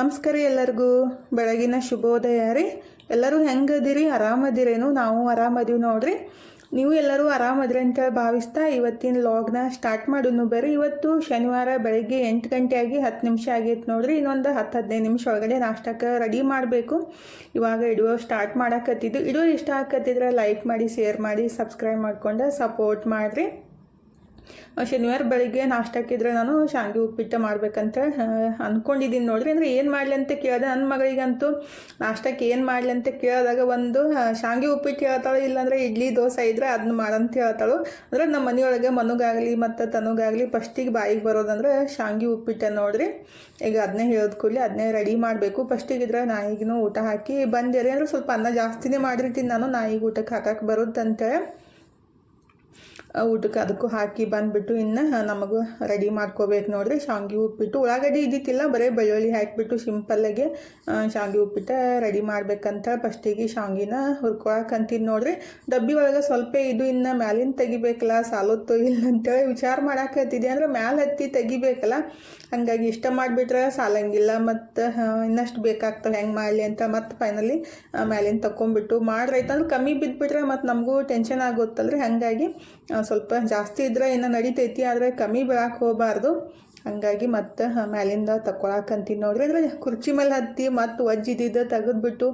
ನಮಸ್ಕಾರ ಎಲ್ಲರಿಗೂ. ಬೆಳಗಿನ ಶುಭೋದಯ ರೀ. ಎಲ್ಲರೂ ಹೆಂಗದಿರಿ? ಆರಾಮದಿರೇನು? ನಾವು ಆರಾಮದೀವಿ ನೋಡ್ರಿ. ನೀವು ಎಲ್ಲರೂ ಆರಾಮದ್ರಿ ಅಂತೇಳಿ ಭಾವಿಸ್ತಾ ಇವತ್ತಿನ ಲಾಗ್ನ ಸ್ಟಾರ್ಟ್ ಮಾಡೋನು ಬರ್ರಿ. ಇವತ್ತು ಶನಿವಾರ ಬೆಳಗ್ಗೆ ಎಂಟು ಗಂಟೆ ಆಗಿ ಹತ್ತು ನಿಮಿಷ ಆಗೈತೆ ನೋಡ್ರಿ. ಇನ್ನೊಂದು ಹತ್ತು ಹದಿನೈದು ನಿಮಿಷ ಒಳಗಡೆ ನಾಷ್ಟಕ್ಕೆ ರೆಡಿ ಮಾಡಬೇಕು. ಇವಾಗ ಇಡುವ ಸ್ಟಾರ್ಟ್ ಮಾಡಾಕತ್ತಿದ್ದು. ಇಡೋ ಇಷ್ಟ ಆಕತ್ತಿದ್ರೆ ಲೈಕ್ ಮಾಡಿ ಶೇರ್ ಮಾಡಿ ಸಬ್ಸ್ಕ್ರೈಬ್ ಮಾಡ್ಕೊಂಡು ಸಪೋರ್ಟ್ ಮಾಡಿರಿ. ಶನಿವಾರ ಬೆಳಿಗ್ಗೆ ನಾಷ್ಟಕ್ಕಿದ್ರೆ ನಾನು ಶಾಂಗಿ ಉಪ್ಪಿಟ್ಟು ಮಾಡ್ಬೇಕಂತ ಅಂದ್ಕೊಂಡಿದ್ದೀನಿ ನೋಡ್ರಿ. ಅಂದರೆ ಏನು ಮಾಡಲಿ ಅಂತ ಕೇಳಿದೆ. ನನ್ನ ಮಗಳಿಗಂತೂ ನಾಷ್ಟಕ್ಕೆ ಏನು ಮಾಡಲಿ ಅಂತ ಕೇಳಿದಾಗ ಒಂದು ಶಾಂಗಿ ಉಪ್ಪಿಟ್ಟು ಹೇಳ್ತಾಳೆ, ಇಲ್ಲಾಂದ್ರೆ ಇಡ್ಲಿ, ದೋಸೆ ಇದ್ರೆ ಅದನ್ನ ಮಾಡಂತ ಹೇಳ್ತಾಳು. ಅಂದ್ರೆ ನಮ್ಮ ಮನೆಯೊಳಗೆ ಮನುಗಾಗಲಿ ಮತ್ತು ತನುಗಾಗಲಿ ಫಸ್ಟಿಗೆ ಬಾಯಿಗೆ ಬರೋದಂದ್ರೆ ಶಾಂಗಿ ಉಪ್ಪಿಟ್ಟು ನೋಡ್ರಿ. ಈಗ ಅದನ್ನೇ ಹೇಳಿದ ಕೂಡಲೇ ಅದನ್ನೇ ರೆಡಿ ಮಾಡಬೇಕು. ಫಸ್ಟಿಗೆ ಇದ್ರೆ ನಾಯಿಗೂ ಊಟ ಹಾಕಿ ಬಂದಿರಿ. ಅಂದ್ರೆ ಸ್ವಲ್ಪ ಅನ್ನ ಜಾಸ್ತಿನೇ ಮಾಡಿರ್ತೀನಿ ನಾನು. ನಾಯಿಗೆ ಊಟಕ್ಕೆ ಹಾಕಕ್ಕೆ ಬರುತ್ತಂತೆ. ಊಟಕ್ಕೆ ಅದಕ್ಕೂ ಹಾಕಿ ಬಂದುಬಿಟ್ಟು ಇನ್ನು ನಮಗೂ ರೆಡಿ ಮಾಡ್ಕೋಬೇಕು ನೋಡಿರಿ. ಶಾವಿಗೆ ಉಪ್ಪಿಟ್ಟು ಉಳ್ಳಾಗಡ್ಡಿ ಇದ್ದಿತ್ತಿಲ್ಲ ಬರೀ ಬೆಳ್ಳುಳ್ಳಿ ಹಾಕಿಬಿಟ್ಟು ಸಿಂಪಲ್ಲಾಗೆ ಶಾವಿಗೆ ಉಪ್ಪಿಟ್ಟು ರೆಡಿ ಮಾಡ್ಬೇಕಂತ ಫಸ್ಟಿಗೆ ಶಾವಿಗೆನ ಹುರ್ಕೊಳಕ್ಕೆ ನೋಡಿರಿ. ಡಬ್ಬಿ ಒಳಗೆ ಸ್ವಲ್ಪ ಇದು ಇನ್ನು ಮ್ಯಾಲಿನ ತೆಗಿಬೇಕಲ್ಲ, ಸಾಲುತ್ತೋ ಇಲ್ಲ ಅಂತೇಳಿ ವಿಚಾರ ಮಾಡಾಕತ್ತಿದ್ದೆ ಅಂದ್ರೆ ಮ್ಯಾಲೆ ಹತ್ತಿ ತೆಗಿಬೇಕಲ್ಲ, ಹಾಗಾಗಿ ಇಷ್ಟ ಮಾಡಿಬಿಟ್ರೆ ಸಾಲಂಗಿಲ್ಲ, ಮತ್ತು ಇನ್ನಷ್ಟು ಬೇಕಾಗ್ತವೆ, ಹೆಂಗೆ ಮಾಡಲಿ ಅಂತ ಮತ್ತು ಫೈನಲಿ ಮ್ಯಾಲಿನ ತಕ್ಕೊಂಬಿಟ್ಟು ಮಾಡ್ರೈತಂದ್ರೆ ಕಮ್ಮಿ ಬಿದ್ದುಬಿಟ್ರೆ ಮತ್ತು ನಮಗೂ ಟೆನ್ಷನ್ ಆಗುತ್ತಲ್ರಿ. ಹಾಗಾಗಿ ಸ್ವಲ್ಪ ಜಾಸ್ತಿ ಇದ್ರೆ ಏನೋ ನಡಿತೈತಿ, ಆದರೆ ಕಮ್ಮಿ ಬೀಳಕ್ಕೆ ಹೋಗಬಾರ್ದು. ಹಂಗಾಗಿ ಮತ್ತೆ ಮ್ಯಾಲಿಂದ ತಗೊಳಕಂತೀನಿ ನೋಡ್ರಿ. ಅಂದರೆ ಕುರ್ಚಿ ಮೇಲೆ ಹತ್ತಿ ಮತ್ತು ಒಜ್ಜಿದ್ದು ತೆಗೆದ್ಬಿಟ್ಟು